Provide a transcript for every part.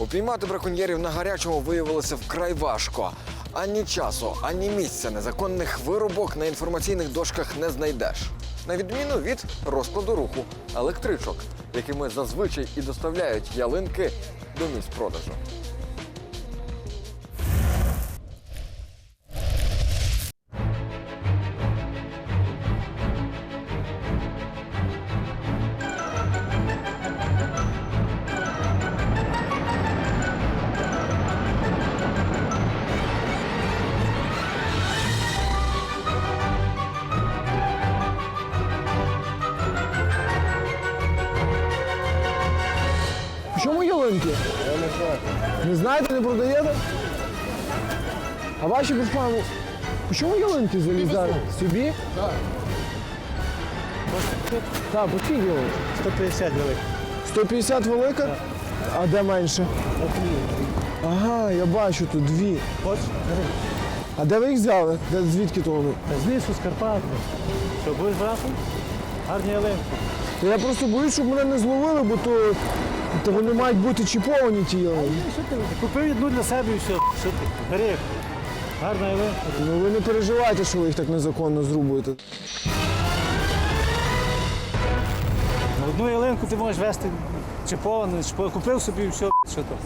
Упіймати браконьєрів на гарячому виявилося вкрай важко. Ані часу, ані місця незаконних виробок на інформаційних дошках не знайдеш. На відміну від розкладу руху електричок, якими зазвичай і доставляють ялинки до місць продажу. Чому ялинки? Я не знаю. Не знаєте, не продаєте? А ваші бушпани, чому ялинки залізають? Собі? Так. Так, по скільки ялинки? 150 великих. 150 велика? А де менше? Ага, я бачу тут дві. Хочеш? А де ви їх взяли? Де, звідки то вони? З лісу, з Карпати. Що, будеш брати? Гарні ялинки. Та Я просто боюсь, щоб мене не зловили, бо то, то вони мають бути чіповані ті ялинки. Що ти? Купив одну для себе і все. Що ти? Бери. Гарна ялинка. Ну ви не переживайте, що ви їх так незаконно зрубуєте. На одну ялинку ти можеш вести чіповану, чіповану. Купив собі і все. Що то?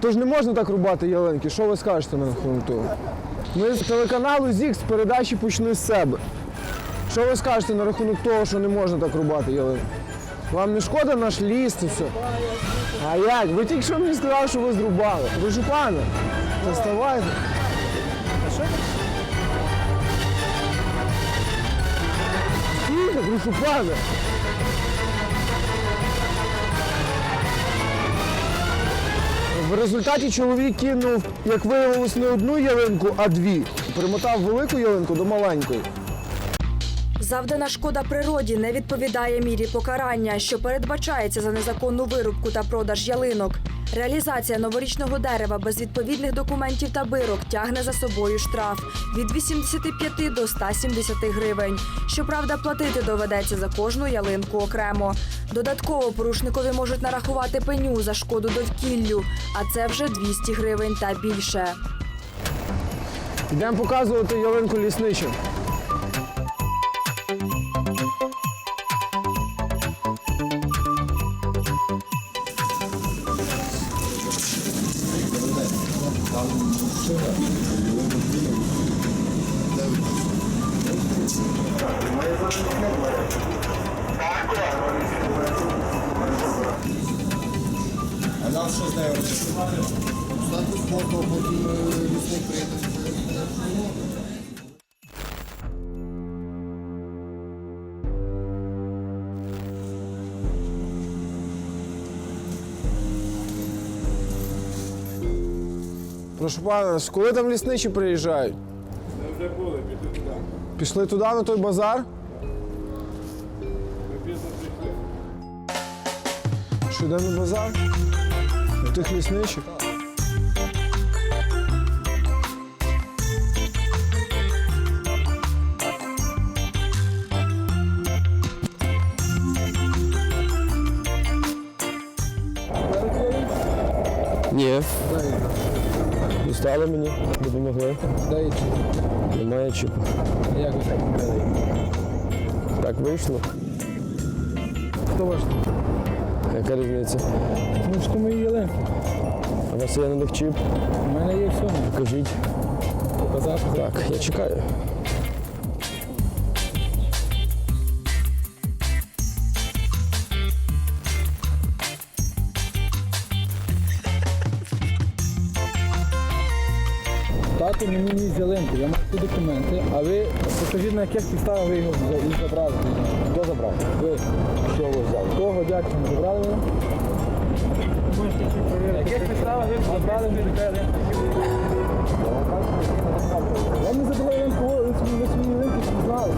Тож не можна так рубати ялинки. Що ви скажете на рахунок того? Ми з телеканалу ЗІК з передачі почали з себе. Що ви скажете на рахунок того, що не можна так рубати ялинки? Вам не шкода наш ліс і все? А як? Ви тільки що мені сказали, що ви зрубали. Ви ж пане, та вставайте. А що ти? Пане. В результаті чоловік кинув, як виявилось, не одну ялинку, а дві. Примотав велику ялинку до маленької. Завдана шкода природі не відповідає мірі покарання, що передбачається за незаконну вирубку та продаж ялинок. Реалізація новорічного дерева без відповідних документів та бирок тягне за собою штраф від 85 до 170 гривень. Щоправда, платити доведеться за кожну ялинку окремо. Додатково порушникові можуть нарахувати пеню за шкоду довкіллю, а це вже 200 гривень та більше. Йдемо показувати ялинку лісничим. А нам що з нею робити? Прошу пана, коли там лісничі приїжджають? Вже були, піти туди. Пішли туди, на той базар? Ми пізно прийшли. Що йдемо на базар? До тих лісничих? Дістали мені, допомогли. Немає чіпу. Як ви так купили? Так вийшло. Хто ваш? Яка різниця? Ну що ми їли? А у вас є на них чіп? У мене є все. Покажіть. Показати. Так, я чекаю. Тато мені мій ялинку, я маю всі документи, а ви покажіть на яких підставах ви його взяли і забрали. Хто забрав? Ви що ви взяли? Кого дякую, забрали ви? Яких підставах ви забрали? Я не забрав ялинку, ви свої свої знали.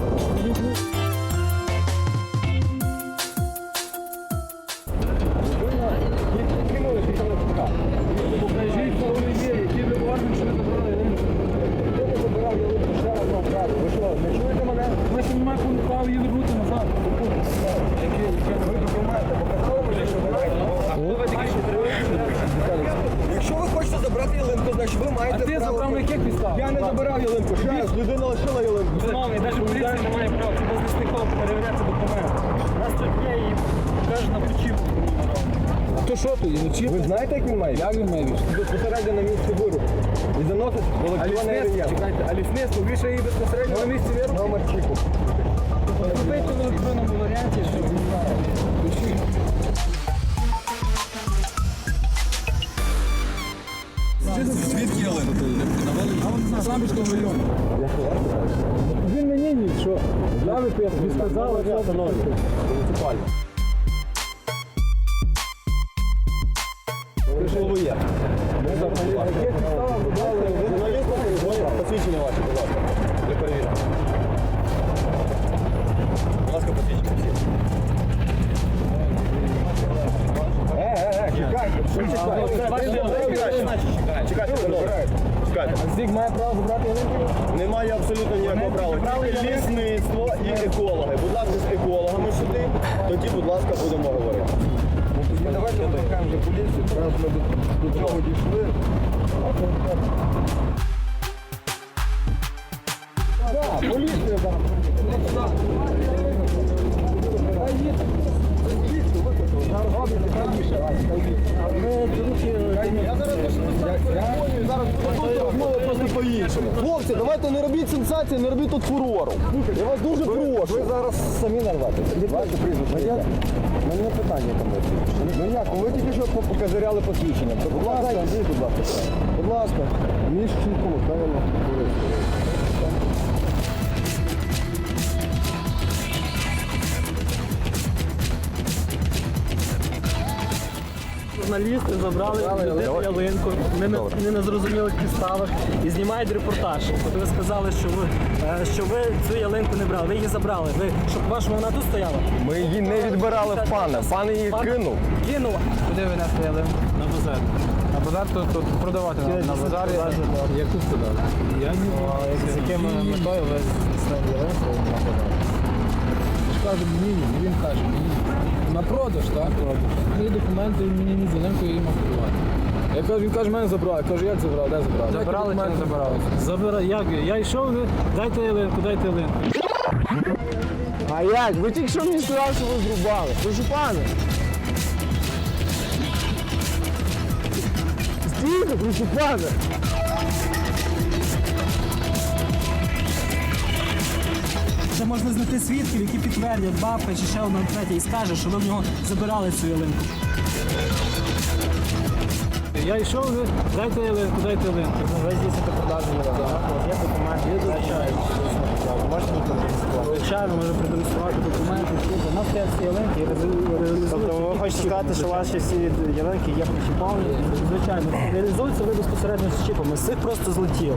Я ялинку. Ще раз, людина лишила ялинку. Шановний, навіть поліція не має права лісником перевіряти документи. У нас тут є і каже на почівку. То що ти? Ну, чіп? Ви знаєте, як він має? Як він має вішати? Безпосередньо на місці вирубу. І заносить в електронний реєстр. чекайте, а лісництво вішає її безпосередньо на місці вирубу? Номер чіпу. Купити в електронному варіанті, що Звідки ялинка? На району. Він мені ні, що я виписав, ви сказали, що муніципально. Полує. Посвідчення Зік має право забрати ялинку? Немає абсолютно ніякого права. Тільки лісництво і екологи. Будь ласка, з екологами сюди, тоді, будь ласка, будемо говорити. Давайте викликаємо вже поліцію, раз ми до, до цього дійшли. Давайте не робіть сенсації, не робіть тут фурору. Я вас дуже прошу. Ви зараз самі нарватися. Ваші прізвище. Мене питання там. Ну як, ви тільки що покозиряли посвідчення. Будь ласка, будь ласка. Будь ласка, Міщенко Михайло Журналісти забрали людей ялинку не на, не на зрозумілих підставах і знімають репортаж. От ви сказали, що ви е, що ви цю ялинку не брали. Ви її забрали. Ви щоб ваша вона тут стояла? Ми її не відбирали в пана. Пан її Пан кинув. Кинула. Куди ви несли ялинку? На базар. На базар тут, тут продавати на, на базарі. Яку продати? Я не знаю. З якими метою ви несли ялинку на базар? Ні, він каже, ні. На продаж, так? Мої документи, він мені ні з ялинкою її мав продавати. Я кажу, він каже, мене забрав. Я кажу, як забрав? Де забрав? Забирали чи не забирали? Забирай, як? Я йшов, ви дайте ялинку, дайте ялинку. А як? Ви тільки що мені сказали, що ви зрубали. Прошу пане. Стійте, прошу пане. Ще можна знайти свідків, які підтвердять бабка чи ще одна третя і скаже, що ви в нього забирали цю ялинку. Я йшов, ви дайте ялинку, дайте ялинку. Ви здійснити продажу ялинки. Є документи, є звичайно. Продемонструвати? Звичайно, може продемонструвати документи. У нас стоять ці ялинки і реалізуються. Тобто ви хочете сказати, що ваші всі ялинки є причіповані? Звичайно, реалізуються ви безпосередньо з чіпами. З цих просто злетів.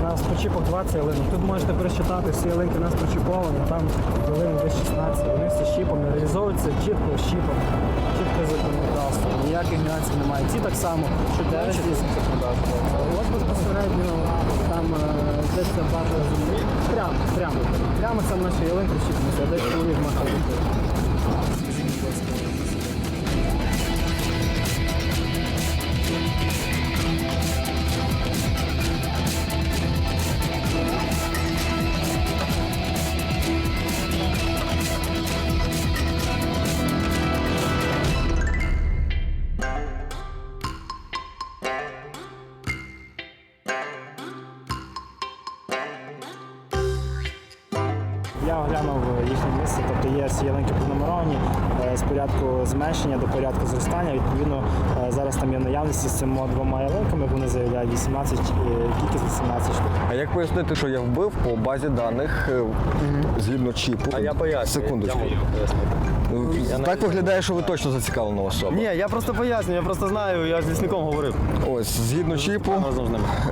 У нас по чіпах 20 ялинок. Тут можете пересчитати, всі ялинки у нас причіповані, там ялинок десь 16. Вони всі з чіпами реалізовуються чітко з чіпом. Чітко законодавство. Ніяких нюансів немає. Ці так само, що теж От безпосередньо десь це бажа землі. Прямо, прямо. Прямо сам наші ялинки а десь чоловік махає. Я оглянув їхнє місце, тобто є всі ялинки пронумеровані е, з порядку зменшення до порядку зростання. Відповідно, е, зараз там є наявності з цими двома ялинками, вони заявляють 18, е, кількість 18 штук. А як пояснити, що я вбив по базі даних е, згідно чіпу? А я поясню. Секундочку. Ну, Так виглядає, що ви точно зацікавлена особа. Ні, я просто пояснюю, я просто знаю, я з лісником говорив. Ось, згідно чіпу,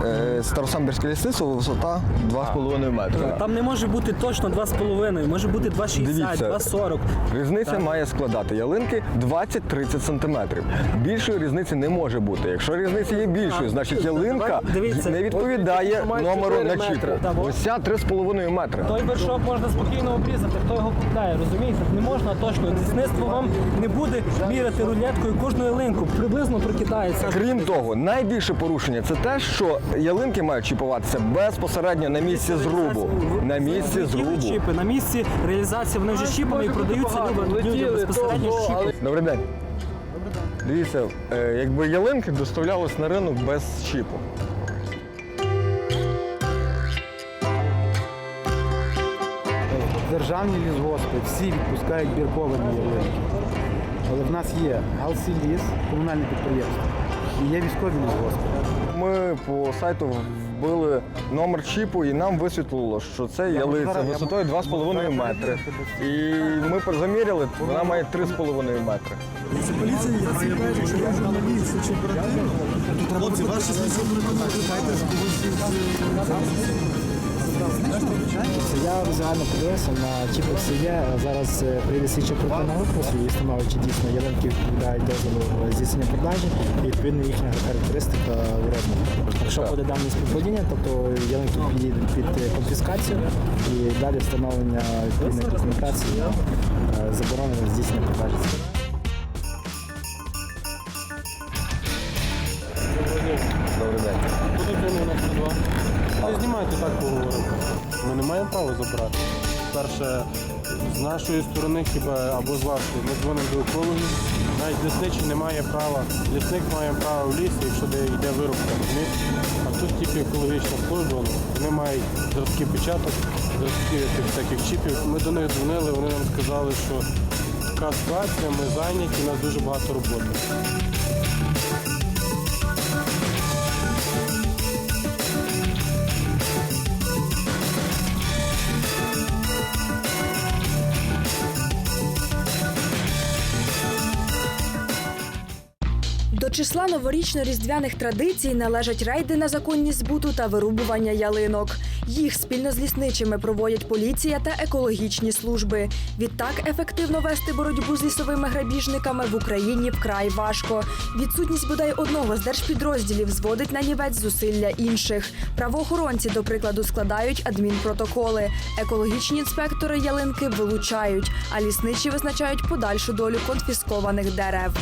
е, Старосамбірське лісництво висота 2,5 метри. Там не може бути точно 2,5, може бути 2,60, Дивіться. 2,40. Різниця має складати ялинки 20-30 сантиметрів. Більшої різниці не може бути. Якщо різниця є більшою, значить ялинка Дивіться. не відповідає Має номеру 4 на метри. чіпу. Так, от. Ось ця 3,5 метри. Той вершок можна спокійно обрізати, хто його купляє, розумієте? Не можна точно Лісництво вам не буде міряти рулеткою кожну ялинку. Приблизно прикидається. Крім того, найбільше порушення це те, що ялинки мають чіпуватися безпосередньо на місці зрубу. На місці зрубу. чіпи на місці реалізації вони вже чіпами і продаються людям безпосередньо з чіпом. Добрий день. Дивіться, е, якби ялинки доставлялись на ринок без чіпу. Державні лісгоспи всі відпускають бірковані ялинки. Але в нас є Галсіліс, комунальне підприємство, і є військові лісгоспи. Ми по сайту вбили номер чіпу і нам висвітлило, що це ялиця висотою 2,5 метри. І ми заміряли, вона має 3,5 метри. Хлопці, ваші служби викликайте Я загально подивився на чіпи є. Зараз е, прийде слідча оперативна група і встановить, чи дійсно ялинки відповідають дозволу здійснення продажі і відповідно їхня характеристика виробника. Якщо буде дане співпадіння, тобто ялинки підійдуть під е, конфіскацію і далі встановлення відповідних документацій е, заборонено здійснення продажі. Перше, з нашої сторони хіба або з вашої, ми дзвонимо до екологів. Навіть лісничий не має права. Лісник має право в лісі, якщо де йде вирубка. А тут тільки екологічна служба, вони мають зразки печаток, зразки тих всяких чіпів. Ми до них дзвонили, вони нам сказали, що така ситуація, ми зайняті, у нас дуже багато роботи. Числа новорічно-різдвяних традицій належать рейди на законні збуту та вирубування ялинок. Їх спільно з лісничими проводять поліція та екологічні служби. Відтак ефективно вести боротьбу з лісовими грабіжниками в Україні вкрай важко. Відсутність бодай одного з держпідрозділів зводить на нівець зусилля інших. Правоохоронці, до прикладу, складають адмінпротоколи. Екологічні інспектори ялинки вилучають, а лісничі визначають подальшу долю конфіскованих дерев.